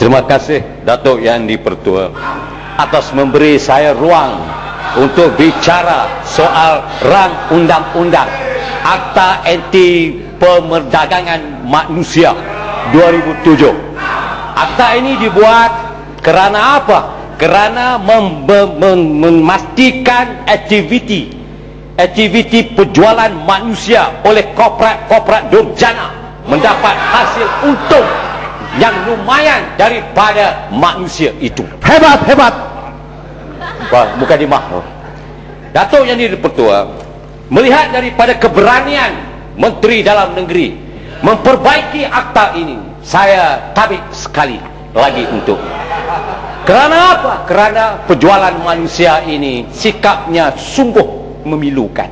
Terima kasih Datuk Yang Dipertua atas memberi saya ruang untuk bicara soal rang undang-undang Akta Anti Pemerdagangan Manusia 2007. Akta ini dibuat kerana apa? Kerana mem mem memastikan aktiviti aktiviti penjualan manusia oleh korporat-korporat durjana mendapat hasil untung yang lumayan daripada manusia itu. Hebat, hebat. Wah, bukan di. Datuk yang dipertua melihat daripada keberanian Menteri Dalam Negeri memperbaiki akta ini, saya tabik sekali lagi untuk. Kerana apa? Kerana penjualan manusia ini sikapnya sungguh memilukan.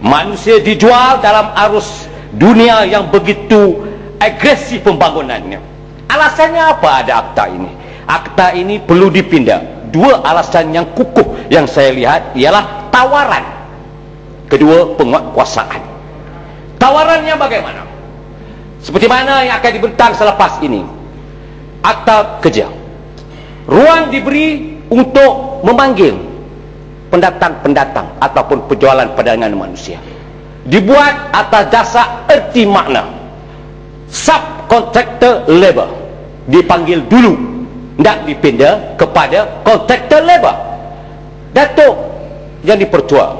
Manusia dijual dalam arus dunia yang begitu agresif pembangunannya. Alasannya apa ada akta ini? Akta ini perlu dipindah. Dua alasan yang kukuh yang saya lihat ialah tawaran. Kedua, penguatkuasaan. Tawarannya bagaimana? Seperti mana yang akan dibentang selepas ini. Akta kerja. Ruang diberi untuk memanggil pendatang-pendatang ataupun penjualan perdagangan manusia. Dibuat atas dasar erti makna. Subcontractor labor dipanggil dulu. Nak dipindah kepada kontraktor labor Datuk yang dipertua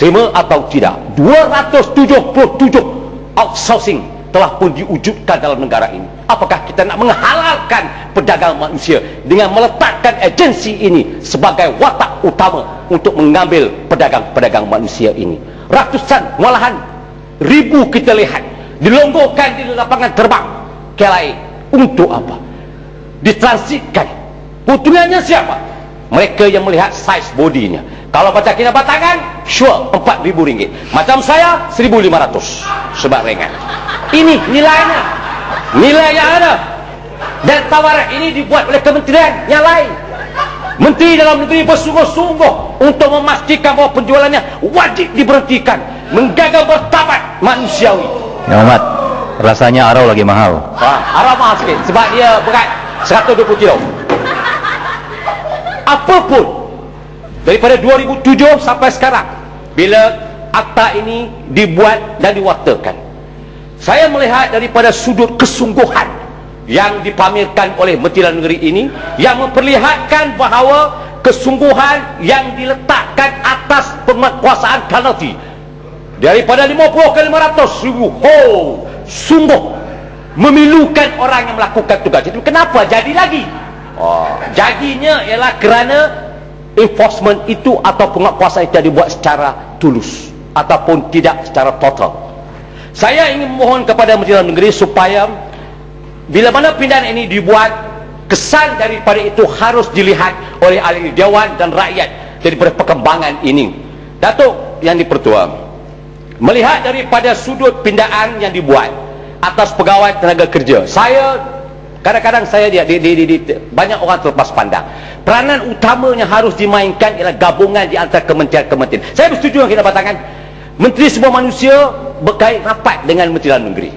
terima atau tidak 277 outsourcing telah pun diwujudkan dalam negara ini. Apakah kita nak menghalalkan pedagang manusia dengan meletakkan agensi ini sebagai watak utama untuk mengambil pedagang-pedagang manusia ini? Ratusan malahan ribu kita lihat dilonggokkan di lapangan terbang KLIA untuk apa? Ditransitkan. Keuntungannya siapa? Mereka yang melihat saiz bodinya. Kalau baca kina batangan, sure RM4,000. Macam saya, RM1,500. Sebab ringan. Ini nilainya. Nilai yang ada. Dan tawaran ini dibuat oleh kementerian yang lain. Menteri dalam negeri bersungguh-sungguh untuk memastikan bahawa penjualannya wajib diberhentikan. Menggagal bertabat manusiawi. Ya Ahmad, rasanya arau lagi mahal. Ha, arah mahal sikit sebab dia berat 120 kilo. Apapun daripada 2007 sampai sekarang bila akta ini dibuat dan diwakilkan. Saya melihat daripada sudut kesungguhan yang dipamerkan oleh Menteri Negeri ini yang memperlihatkan bahawa kesungguhan yang diletakkan atas penguasaan penalti daripada 50 ke 500 ribu oh sungguh. Memilukan orang yang melakukan tugas. Itu kenapa? Jadi lagi. Oh, jadinya ialah kerana enforcement itu atau penguasaan itu dibuat secara tulus ataupun tidak secara total. Saya ingin mohon kepada Menteri Dalam Negeri supaya bila mana pindahan ini dibuat kesan daripada itu harus dilihat oleh ahli dewan dan rakyat daripada perkembangan ini. Datuk yang dipertua melihat daripada sudut pindaan yang dibuat atas pegawai tenaga kerja saya kadang-kadang saya dia di, di, di, di, banyak orang terlepas pandang peranan utamanya harus dimainkan ialah gabungan di antara kementerian-kementerian saya bersetuju dengan kita batangan Menteri Semua Manusia berkait rapat dengan Menteri Dalam Negeri.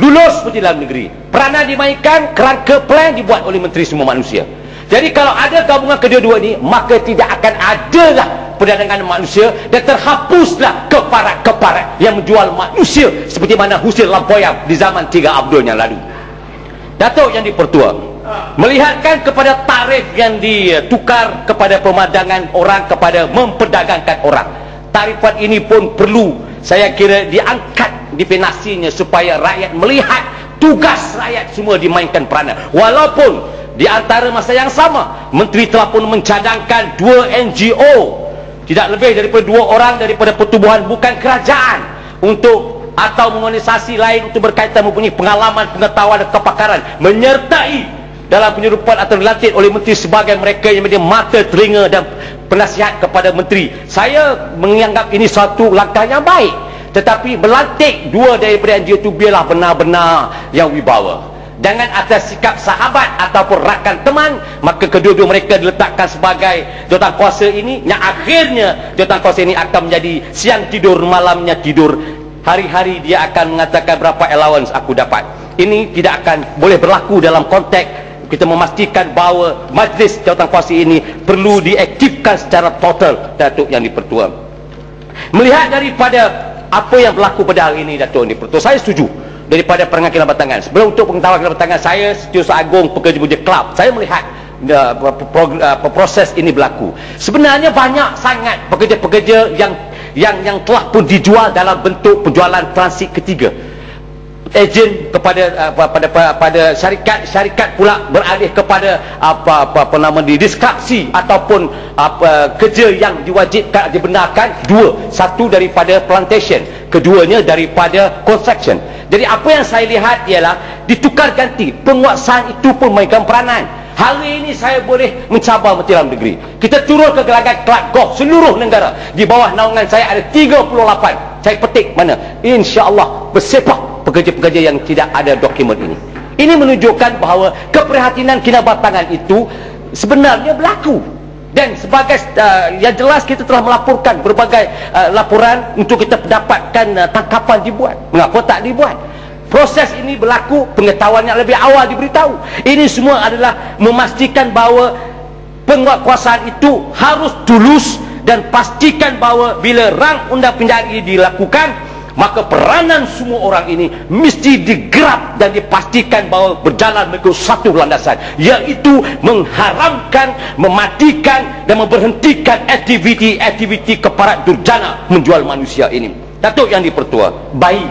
Lulus Menteri Dalam Negeri. Peranan dimainkan, kerangka plan dibuat oleh Menteri Semua Manusia. Jadi kalau ada gabungan kedua-dua ini, maka tidak akan ada lah perdagangan manusia dan terhapuslah keparat-keparat yang menjual manusia seperti mana Husin Lampoyam di zaman Tiga Abdul yang lalu. Datuk yang dipertua, melihatkan kepada tarif yang ditukar kepada pemandangan orang kepada memperdagangkan orang tarifan ini pun perlu saya kira diangkat dipinasinya supaya rakyat melihat tugas rakyat semua dimainkan peranan walaupun di antara masa yang sama menteri telah pun mencadangkan dua NGO tidak lebih daripada dua orang daripada pertubuhan bukan kerajaan untuk atau organisasi lain untuk berkaitan mempunyai pengalaman, pengetahuan dan kepakaran menyertai dalam penyerupan atau dilantik oleh menteri sebagai mereka yang menjadi mata, telinga dan penasihat kepada menteri. Saya menganggap ini satu langkah yang baik tetapi melantik dua daripada NGO itu biarlah benar-benar yang wibawa dengan atas sikap sahabat ataupun rakan teman maka kedua-dua mereka diletakkan sebagai jawatan kuasa ini yang akhirnya jawatan kuasa ini akan menjadi siang tidur malamnya tidur. Hari-hari dia akan mengatakan berapa allowance aku dapat. Ini tidak akan boleh berlaku dalam konteks kita memastikan bahawa majlis jawatan kuasa ini perlu diaktifkan secara total Datuk Yang Dipertua. Melihat daripada apa yang berlaku pada hari ini Datuk Yang Dipertua saya setuju daripada perangai kilabat tangan sebelum untuk pengetahuan kilabat tangan saya setiausaha agung pekerja-pekerja kelab. Saya melihat uh, proses ini berlaku. Sebenarnya banyak sangat pekerja-pekerja yang yang yang telah pun dijual dalam bentuk penjualan transit ketiga ejen kepada apa pada pada syarikat syarikat pula beralih kepada apa apa, apa nama di diskripsi ataupun apa kerja yang diwajibkan dibenarkan dua satu daripada plantation keduanya daripada construction jadi apa yang saya lihat ialah ditukar ganti penguasaan itu pun mainkan peranan Hari ini saya boleh mencabar metiram negeri. Kita turun ke gelagat kelab golf seluruh negara. Di bawah naungan saya ada 38. Saya petik mana? InsyaAllah bersepak pekerja-pekerja yang tidak ada dokumen ini. Ini menunjukkan bahawa keprihatinan kinabatangan itu sebenarnya berlaku. Dan sebagai uh, yang jelas kita telah melaporkan berbagai uh, laporan untuk kita dapatkan uh, tangkapan dibuat. Mengapa tak dibuat? Proses ini berlaku, pengetahuan yang lebih awal diberitahu. Ini semua adalah memastikan bahawa penguasaan itu harus tulus dan pastikan bahawa bila rang undang penjara dilakukan, maka peranan semua orang ini mesti digerap dan dipastikan bahawa berjalan mengikut satu landasan iaitu mengharamkan mematikan dan memberhentikan aktiviti-aktiviti keparat durjana menjual manusia ini. Datuk yang dipertua bayi